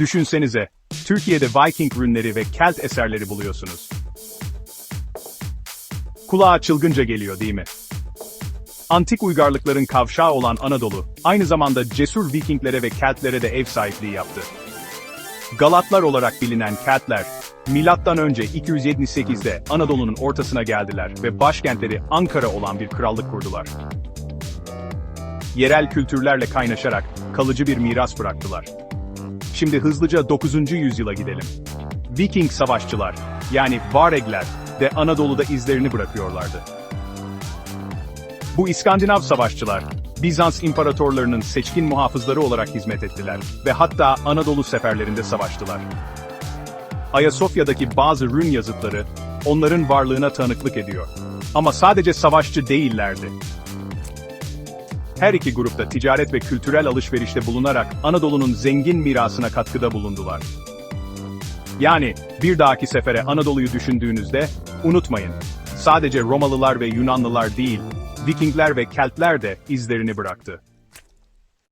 Düşünsenize, Türkiye'de Viking ürünleri ve Kelt eserleri buluyorsunuz. Kulağa çılgınca geliyor değil mi? Antik uygarlıkların kavşağı olan Anadolu, aynı zamanda cesur Vikinglere ve Keltlere de ev sahipliği yaptı. Galatlar olarak bilinen Keltler, milattan önce 278'de Anadolu'nun ortasına geldiler ve başkentleri Ankara olan bir krallık kurdular. Yerel kültürlerle kaynaşarak kalıcı bir miras bıraktılar. Şimdi hızlıca 9. yüzyıla gidelim. Viking savaşçılar, yani Varegler de Anadolu'da izlerini bırakıyorlardı. Bu İskandinav savaşçılar, Bizans imparatorlarının seçkin muhafızları olarak hizmet ettiler ve hatta Anadolu seferlerinde savaştılar. Ayasofya'daki bazı rün yazıtları, onların varlığına tanıklık ediyor. Ama sadece savaşçı değillerdi. Her iki grupta ticaret ve kültürel alışverişte bulunarak Anadolu'nun zengin mirasına katkıda bulundular. Yani bir dahaki sefere Anadolu'yu düşündüğünüzde unutmayın. Sadece Romalılar ve Yunanlılar değil, Vikingler ve Keltler de izlerini bıraktı.